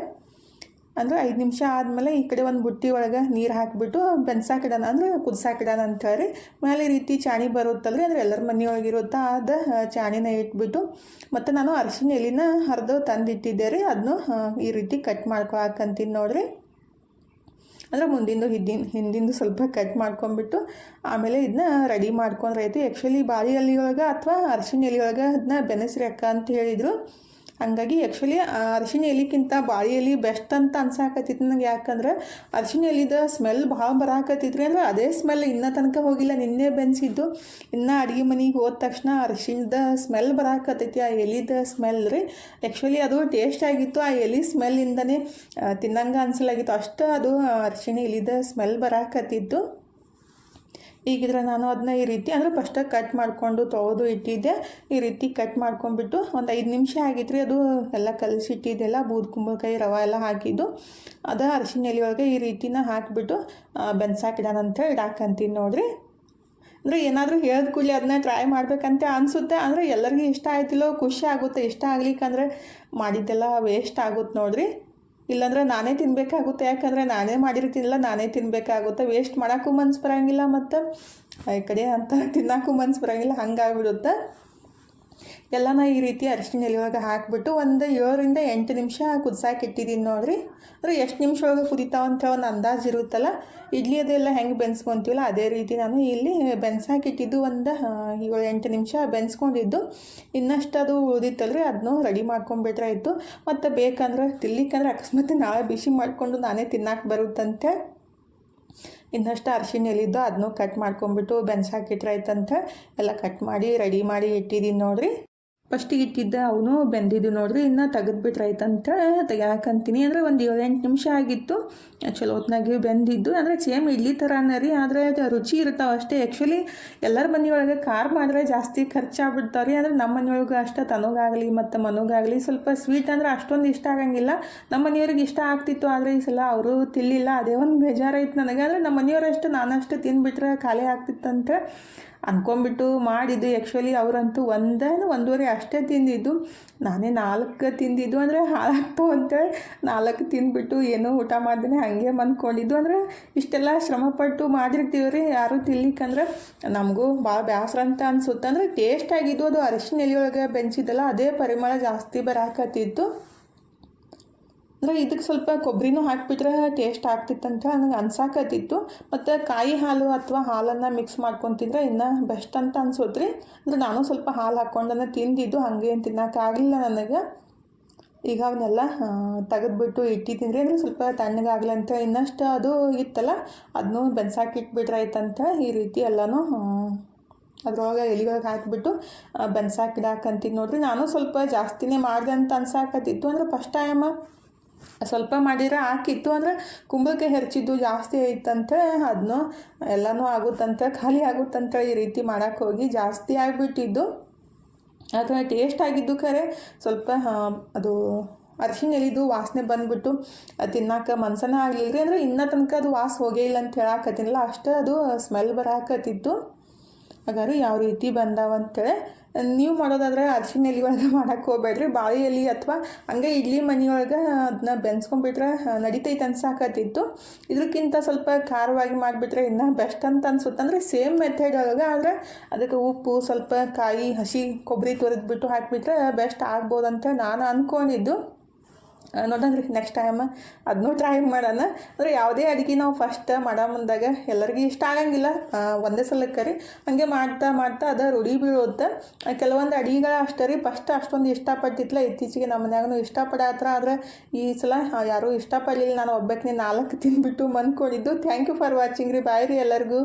ಅಂದ್ರೆ ಐದು ನಿಮಿಷ ಆದಮೇಲೆ ಈ ಕಡೆ ಒಂದು ಬುಟ್ಟಿ ಒಳಗೆ ನೀರು ಹಾಕಿಬಿಟ್ಟು ಬೆನ್ಸಾಕಿಡೋಣ ಅಂದ್ರೆ ಕುದಿಸಾಕಿಡೋಣ ಅಂತಾರೆ ಮೇಲೆ ಈ ರೀತಿ ಚಾಣಿ ಬರುತ್ತಲ್ರಿ, ಅಂದ್ರೆ ಎಲ್ಲರ ಮನೆಯೊಳಗೆ ಇರುತ್ತಾ ಅದು ಚಾಣಿನ ಇಟ್ಬಿಟ್ಟು ಮತ್ತು ನಾನು ಅರಿಶಿನ ಎಲಿನ ಹರಿದು ತಂದಿಟ್ಟಿದ್ದೆ ರೀ. ಅದನ್ನು ಈ ರೀತಿ ಕಟ್ ಮಾಡ್ಕೊ ಹಾಕಂತೀನಿ ನೋಡಿರಿ. ಅಂದರೆ ಮುಂದಿಂದು ಹಿಂದಿನ ಹಿಂದಿಂದು ಸ್ವಲ್ಪ ಕಟ್ ಮಾಡ್ಕೊಂಬಿಟ್ಟು ಆಮೇಲೆ ಇದನ್ನ ರೆಡಿ ಮಾಡ್ಕೊಂಡ್ರೆ ಆಯಿತು. ಆ್ಯಕ್ಚುಲಿ ಬಾಳಿ ಎಲೆ ಒಳಗೆ ಅಥವಾ ಅರಿಶಿನ ಎಲೆ ಒಳಗೆ ಅದನ್ನ ಬೆನೆಸ್ರಿ ಅಕ್ಕ ಅಂತ ಹೇಳಿದರು. ಹಂಗಾಗಿ ಆ್ಯಕ್ಚುಲಿ ಅರಿಶಿನ ಎಲಿಕ್ಕಿಂತ ಬಾಳೆ ಎಲೆ ಬೆಸ್ಟ್ ಅಂತ ಅನ್ಸಾಕತ್ತಿತ್ತು ನನಗೆ ಯಾಕಂದ್ರೆ ಅರಿಶಿನ ಎಲಿದ ಸ್ಮೆಲ್ ಭಾಳ ಬರಾಕತ್ತಿದ್ರಿ ಅಂದ್ರೆ ಅದೇ ಸ್ಮೆಲ್ ಇನ್ನೂ ತನಕ ಹೋಗಿಲ್ಲ, ನಿನ್ನೆ ಬೆನ್ಸಿದ್ದು. ಇನ್ನ ಅಡುಗೆ ಮನೆಗೆ ಹೋದ ತಕ್ಷಣ ಅರಿಶಿಣದ ಸ್ಮೆಲ್ ಬರಾಕತ್ತೈತಿ, ಆ ಎಲಿದ ಸ್ಮೆಲ್ ರೀ. ಆ್ಯಕ್ಚುಲಿ ಅದು ಟೇಸ್ಟ್ ಆಗಿತ್ತು, ಆ ಎಲೆ ಸ್ಮೆಲ್ಲಿಂದನೇ ತಿನ್ನಂಗ ಅನ್ಸಲಾಗಿತ್ತು. ಅಷ್ಟು ಅದು ಅರಿಶಿಣ ಎಲಿದ ಸ್ಮೆಲ್ ಬರಾಕತ್ತಿತ್ತು ಈಗಿದ್ರೆ ನಾನು ಅದನ್ನ ಈ ರೀತಿ ಅಂದರೆ ಫಸ್ಟಾಗಿ ಕಟ್ ಮಾಡಿಕೊಂಡು ತೊಳೆದು ಇಟ್ಟಿದ್ದೆ. ಈ ರೀತಿ ಕಟ್ ಮಾಡ್ಕೊಂಡ್ಬಿಟ್ಟು ಒಂದು ಐದು ನಿಮಿಷ ಆಗಿತ್ತು ರೀ ಅದು ಎಲ್ಲ ಕಲಸಿಟ್ಟಿದ್ದೆಲ್ಲ, ಬೂದ್ ಕುಂಬಳಕಾಯಿ ರವೆ ಎಲ್ಲ ಹಾಕಿದ್ದು. ಅದು ಅರಿಶಿನ ಎಲೆ ಒಳಗೆ ಈ ರೀತಿನ ಹಾಕಿಬಿಟ್ಟು ಬೆನ್ಸಾಕಿಡೋಣಂತ ಇಡಾಕಂತೀನಿ ನೋಡಿರಿ. ಅಂದರೆ ಏನಾದರೂ ಹೇಳಿದ ಕೂಡಲೇ ಅದನ್ನ ಟ್ರೈ ಮಾಡಬೇಕಂತ ಅನಿಸುತ್ತೆ. ಅಂದರೆ ಎಲ್ಲರಿಗೂ ಇಷ್ಟ ಆಯ್ತಿಲ್ಲೋ, ಖುಷಿ ಆಗುತ್ತೆ, ಇಷ್ಟ ಆಗ್ಲಿಕ್ಕಂದ್ರೆ ಮಾಡಿದ್ದೆಲ್ಲ ವೇಸ್ಟ್ ಆಗುತ್ತೆ ನೋಡಿರಿ. ಇಲ್ಲಾಂದ್ರೆ ನಾನೇ ತಿನ್ನಬೇಕಾಗುತ್ತೆ ಯಾಕಂದರೆ ನಾನೇ ಮಾಡಿರ್ತೀನಿಲ್ಲ ನಾನೇ ತಿನ್ನಬೇಕಾಗುತ್ತೆ ವೇಸ್ಟ್ ಮಾಡೋಕ್ಕೂ ಮನ್ಸು ಬರೋಂಗಿಲ್ಲ ಮತ್ತು ಈ ಕಡೆ ಅಂತ ತಿನ್ನೋಕ್ಕೂ ಮನ್ಸು ಬರೋಂಗಿಲ್ಲ, ಹಂಗಾಗ್ಬಿಡುತ್ತೆ. ಎಲ್ಲನ ಈ ರೀತಿ ಅರಿಶಿನ ಎಲೆ ಹಾಕಿಬಿಟ್ಟು ಒಂದು ಏಳರಿಂದ ಎಂಟು ನಿಮಿಷ ಕುದಿಸಾಕೆ ಇಟ್ಟಿದ್ದೀನಿ ನೋಡಿರಿ. ಅಂದರೆ ಎಷ್ಟು ನಿಮಿಷ ಒಳಗೆ ಕುದಿತಾವಂತ ಒಂದು ಅಂದಾಜು ಇರುತ್ತಲ್ಲ, ಇಡ್ಲಿ ಅದೆಲ್ಲ ಹೆಂಗೆ ಬೆನ್ಸ್ಕೊತೀವಲ್ಲ ಅದೇ ರೀತಿ ನಾನು ಇಲ್ಲಿ ಬೆನ್ಸಾಕಿಟ್ಟಿದ್ದು ಒಂದು ಏಳು, ಎಂಟು ನಿಮಿಷ ಬೆನ್ಸ್ಕೊಂಡಿದ್ದು. ಇನ್ನಷ್ಟು ಅದು ಉಳಿದಿತ್ತಲ್ರಿ ಅದನ್ನು ರೆಡಿ ಮಾಡ್ಕೊಂಡ್ಬಿಟ್ರೆ ಆಯಿತು. ಮತ್ತು ಬೇಕಂದ್ರೆ ತಿನ್ಲಿಕ್ಕಂದ್ರೆ ಅಕಸ್ಮಾತ್ ನಾಳೆ ಬಿಸಿ ಮಾಡಿಕೊಂಡು ನಾನೇ ತಿನ್ನಕ್ಕೆ ಬರುತ್ತಂತೆ. ಇನ್ನಷ್ಟು ಅರಿಶಿನ ಎಲ್ಲಿದ್ದು ಅದನ್ನು ಕಟ್ ಮಾಡ್ಕೊಂಬಿಟ್ಟು ಬೆನ್ಸಾಕಿಟ್ರೆ ಆಯ್ತಂತ. ಎಲ್ಲ ಕಟ್ ಮಾಡಿ, ರೆಡಿ ಮಾಡಿ ಇಟ್ಟಿದ್ದೀನಿ ನೋಡಿರಿ. ಫಸ್ಟಿಗೆ ಇಟ್ಟಿದ್ದ, ಅವನು ಬೆಂದಿದ್ದು ನೋಡ್ರಿ, ಇನ್ನು ತೆಗೆದ್ಬಿಟ್ರೈತಂತ ತೆಗ್ಯಾಕಂತೀನಿ ಅಂದರೆ ಒಂದು ಏಳೆಂಟು ನಿಮಿಷ ಆಗಿತ್ತು. ಚಲೋ ಹೊತ್ನಾಗೆ ಬೆಂದಿದ್ದು. ಅಂದರೆ ಸೇಮ್ ಇಡ್ಲಿ ಥರನೇ ರೀ, ಆದರೆ ರುಚಿ ಇರ್ತಾವೆ ಅಷ್ಟೇ. ಆ್ಯಕ್ಚುಲಿ ಎಲ್ಲರ ಮನೆಯೊಳಗೆ ಖಾರ ಮಾಡಿದ್ರೆ ಜಾಸ್ತಿ ಖರ್ಚಾಗ್ಬಿಡ್ತಾವೆ ರೀ ಅಂದರೆ ನಮ್ಮ ಮನೆಯೊಳಗೆ ಅಷ್ಟೇ ತನಗಾಗಲಿ ಮತ್ತು ಮನೋಗಾಗಲಿ ಸ್ವಲ್ಪ ಸ್ವೀಟ್ ಅಂದರೆ ಅಷ್ಟೊಂದು ಇಷ್ಟ ಆಗಂಗಿಲ್ಲ. ನಮ್ಮ ಮನೆಯವ್ರಿಗೆ ಇಷ್ಟ ಆಗ್ತಿತ್ತು, ಆದರೆ ಈ ಸಲ ಅವರು ತಿಲ್ಲಿಲ್ಲ ಅದೇ ಒಂದು ಬೇಜಾರಾಯ್ತು ನನಗೆ. ಅಂದರೆ ನಮ್ಮ ಮನೆಯವರಷ್ಟು ನಾನಷ್ಟು ತಿಂದುಬಿಟ್ರೆ ಖಾಲಿ ಆಗ್ತಿತ್ತಂತೆ. ಅನ್ಕೊಂಬಿಟ್ಟು ಮಾಡಿದ್ದು. ಆ್ಯಕ್ಚುಲಿ ಅವರಂತೂ ಒಂದೇ ಒಂದೂವರೆ ಅಷ್ಟೇ ತಿಂದಿದ್ದು. ನಾನೇ ನಾಲ್ಕು ತಿಂದಿದ್ದು ಅಂದರೆ ಹಾಳಾಗ್ತು ಅಂತೇಳಿ ನಾಲ್ಕು ತಿಂದುಬಿಟ್ಟು ಏನೋ ಊಟ ಮಾಡ್ದೇ ಹಾಗೆ ಮನ್ಕೊಂಡಿದ್ದು. ಅಂದರೆ ಇಷ್ಟೆಲ್ಲ ಶ್ರಮಪಟ್ಟು ಮಾಡಿರ್ತೀವಿ ರೀ ಯಾರು ತಿನ್ಲಿಕ್ಕಂದ್ರೆ ನಮಗೂ ಭಾಳ ಬೇಸರ ಅಂತ ಅನ್ಸುತ್ತೆ. ಅಂದರೆ ಟೇಸ್ಟ್ ಆಗಿದ್ದು ಅದು ಅರಿಶಿನ ಎಲೆಯೊಳಗೆ ಬೆಂಚಿದ್ದಲ್ಲ ಅದೇ ಪರಿಮಳ ಜಾಸ್ತಿ ಬರಾಕತ್ತಿತ್ತು. ಅಂದರೆ ಇದಕ್ಕೆ ಸ್ವಲ್ಪ ಕೊಬ್ಬರಿನೂ ಹಾಕಿಬಿಟ್ರೆ ಟೇಸ್ಟ್ ಆಗ್ತಿತ್ತಂತ ನನಗೆ ಅನ್ಸಾಕತ್ತಿತ್ತು. ಮತ್ತು ಕಾಯಿ ಹಾಲು ಅಥವಾ ಹಾಲನ್ನು ಮಿಕ್ಸ್ ಮಾಡ್ಕೊಂಡು ತಿಂದರೆ ಇನ್ನೂ ಬೆಸ್ಟ್ ಅಂತ ಅನ್ಸೋದ್ರಿ ಅಂದರೆ ನಾನು ಸ್ವಲ್ಪ ಹಾಲು ಹಾಕ್ಕೊಂಡನ್ನು ತಿಂದಿದ್ದು, ಹಾಗೇನು ತಿನ್ನೋಕ್ಕಾಗಲಿಲ್ಲ ನನಗೆ. ಈಗ ಅವನ್ನೆಲ್ಲ ತೆಗೆದುಬಿಟ್ಟು ಇಟ್ಟಿದ್ದೀನಿ ಅಂದರೆ ಸ್ವಲ್ಪ ತಣ್ಣಗಾಗಲಿ ಅಂತ ಇನ್ನಷ್ಟು ಅದು ಇತ್ತಲ್ಲ ಅದನ್ನೂ ಬೆನ್ಸಾಕಿಟ್ಬಿಟ್ರೆ ಆಯ್ತಂತ ಈ ರೀತಿ ಎಲ್ಲನೂ ಅದ್ರೊಳಗೆ ಎಲಿಗಳಿಗೆ ಹಾಕಿಬಿಟ್ಟು ಬೆನ್ಸಾಕಿಡಾಕಂತೀನಿ ನೋಡಿರಿ. ನಾನು ಸ್ವಲ್ಪ ಜಾಸ್ತಿನೇ ಮಾಡಿದೆ ಅಂತ ಅನ್ಸಾಕತ್ತಿತ್ತು. ಅಂದರೆ ಫಸ್ಟ್ ಟೈಮ ಸ್ವಲ್ಪ ಮಾಡಿದ್ರೆ ಹಾಕಿತ್ತು ಅಂದರೆ ಕುಂಬಳಕಾಯಿ ಹೆರ್ಚಿದ್ದು ಜಾಸ್ತಿ ಐತಂತೆ ಅದನ್ನು ಎಲ್ಲನೂ ಆಗುತ್ತಂತೆ, ಖಾಲಿ ಆಗುತ್ತಂತೆ ಈ ರೀತಿ ಮಾಡೋಕ್ಕೆ ಹೋಗಿ. ಜಾಸ್ತಿ ಆಗಿಬಿಟ್ಟಿದ್ದು. ಅದರ ಟೇಸ್ಟ್ ಆಗಿದ್ದು ಖರೆ. ಸ್ವಲ್ಪ ಅದು ಅರ್ಶಿನ ಎಲಿದು ವಾಸನೆ ಬಂದುಬಿಟ್ಟು ತಿನ್ನಕ್ಕೆ ಮನ್ಸನೇ ಆಗಲಿಲ್ಲ ರೀ ಅಂದರೆ ಇನ್ನೂ ತನಕ ಅದು ವಾಸ ಹೋಗೇ ಇಲ್ಲ ಅಂತ ಹೇಳಕತ್ತಿನಲ್ಲ, ಅಷ್ಟೇ ಅದು ಸ್ಮೆಲ್ ಬರಾಕತ್ತಿತ್ತು. ಹಾಗಾದ್ರೆ ಯಾವ ರೀತಿ ಬಂದಾವ ಅಂತೇಳಿ ನೀವು ಮಾಡೋದಾದ್ರೆ ಅರ್ಶಿನ ಎಲೆ ಒಳಗೆ ಮಾಡಕ್ಕೆ ಹೋಗ್ಬೇಡ್ರಿ. ಬಾಳೆ ಎಲೆ ಅಥವಾ ಹಂಗೆ ಇಡ್ಲಿ ಮನೆಯೊಳಗೆ ಅದನ್ನ ಬೆನ್ಸ್ಕೊಂಡ್ಬಿಟ್ರೆ ನಡಿತೈತೆ ಅನ್ಸಾಕತ್ತಿತ್ತು. ಇದಕ್ಕಿಂತ ಸ್ವಲ್ಪ ಖಾರವಾಗಿ ಮಾಡಿಬಿಟ್ರೆ ಇನ್ನೂ ಬೆಸ್ಟ್ ಅಂತ ಅನ್ಸುತ್ತೆ. ಅಂದರೆ ಸೇಮ್ ಮೆಥಡ್ ಒಳಗೆ, ಆದರೆ ಅದಕ್ಕೆ ಉಪ್ಪು, ಸ್ವಲ್ಪ ಕಾಯಿ, ಹಸಿ, ಕೊಬ್ಬರಿ ತುರಿದ್ಬಿಟ್ಟು ಹಾಕಿಬಿಟ್ರೆ ಬೆಸ್ಟ್ ಆಗ್ಬೋದಂತ ನಾನು ಅಂದ್ಕೊಂಡಿದ್ದು ನೋಡೋಣ್ರಿ ನೆಕ್ಸ್ಟ್ ಟೈಮ್ ಅದನ್ನೂ ಟ್ರೈ ಮಾಡೋಣ. ಅಂದರೆ ಯಾವುದೇ ಅಡುಗೆ ನಾವು ಫಸ್ಟ್ ಮಾಡೋ ಮುಂದಾಗ ಎಲ್ಲರಿಗೂ ಇಷ್ಟ ಆಗಂಗಿಲ್ಲ. ಒಂದೇ ಸಲಕ್ಕೆ ರೀ. ಹಾಗೆ ಮಾಡ್ತಾ ಮಾಡ್ತಾ ಅದು ರೂಢಿ ಬೀಳುತ್ತೆ ಕೆಲವೊಂದು ಅಡುಗೆಗಳ ಅಷ್ಟೇ ರೀ. ಫಸ್ಟ್ ಅಷ್ಟೊಂದು ಇಷ್ಟಪಟ್ಟಿತ್ತಲ್ಲ ಇತ್ತೀಚೆಗೆ ನಮ್ಮ ಮನ್ಯಾಗೂ ಇಷ್ಟಪಡತ್ರ ಆದರೆ ಈ ಸಲ ಯಾರೂ ಇಷ್ಟಪಡಲಿಲ್ಲ. ನಾನು ಒಬ್ಬಕ್ಕೆ ನಾಲ್ಕು ತಿಂದುಬಿಟ್ಟು ಮನ್ಕೊಂಡಿದ್ದು ಥ್ಯಾಂಕ್ ಯು ಫಾರ್ ವಾಚಿಂಗ್ ರೀ. ಬಾಯ್ ರೀ ಎಲ್ಲರಿಗೂ.